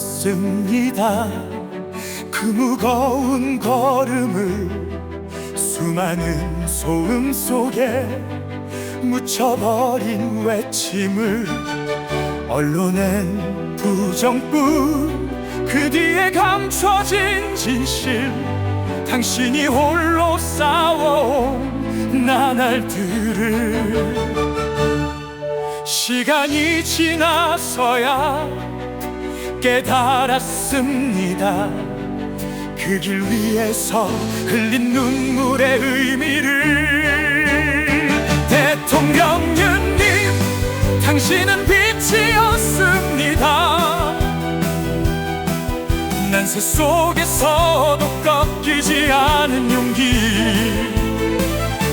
걷습니다. 그 무거운 걸음을 수많은 소음 속에 묻혀버린 외침을 언론엔 부정뿐 그 뒤에 감춰진 진실 당신이 홀로 싸워온 나날들을 시간이 지나서야 깨달았습니다. 그 길 위에서 흘린 눈물의 의미를. 대통령님 당신은 빛이었습니다. 난세 속에서도 꺾이지 않은 용기.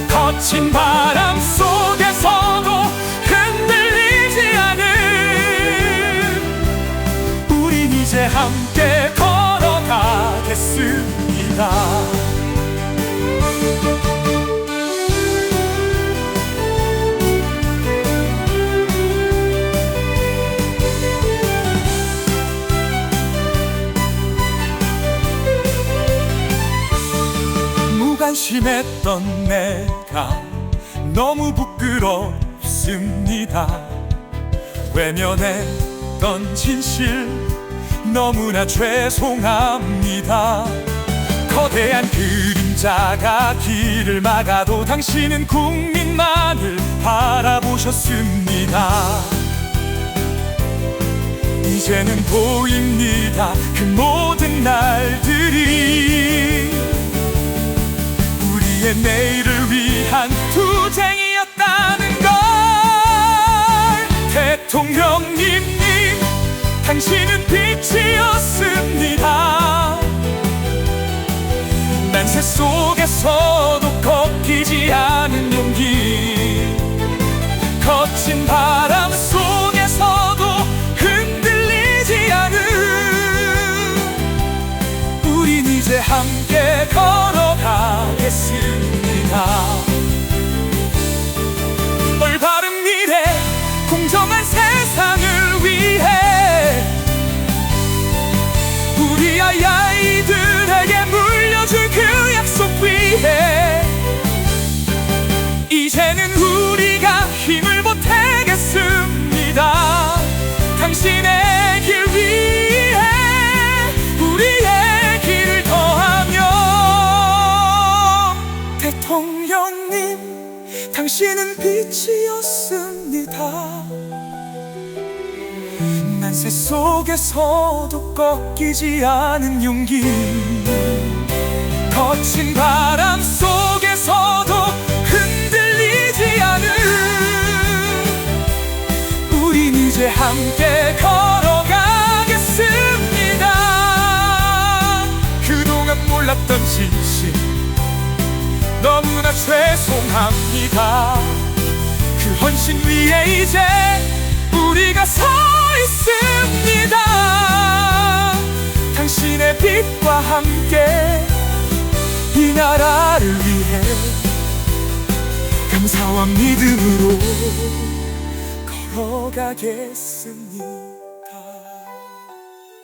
거친 바람 함께 걸어가겠습니다. 무관심했던 내가 너무 부끄럽습니다. 외면했던 진실 너무나 죄송합니다. 거대한 그림자가 길을 막아도 당신은 국민만을 바라보셨습니다. 이제는 보입니다 그 모든 날들이. 우리의 내일을 위한 투쟁이 당신은 빛이었습니다. 난세 속에서도 꺾이지 않은 용기. 거친 바람 속에서도 흔들리지 않은. 우린 이제 함께 걸어가겠습니다 아이 아이들에게 물려줄 그 약속 위해. 이제는 우리가 힘을 보태겠습니다. 당신의 길 위에 우리의 길을 더하며. 대통령님 당신은 빛이었습니다 난세 속에서도 꺾이지 않은 용기. 거친 바람 속에서도 흔들리지 않은. 우린 이제 함께 걸어가겠습니다. 그동안 몰랐던 진실 너무나 죄송합니다. 그 헌신 위에 이제 우리가 서 있습니다. 당신의 빛과 함께 이 나라를 위해 감사와 믿음으로 걸어가겠습니다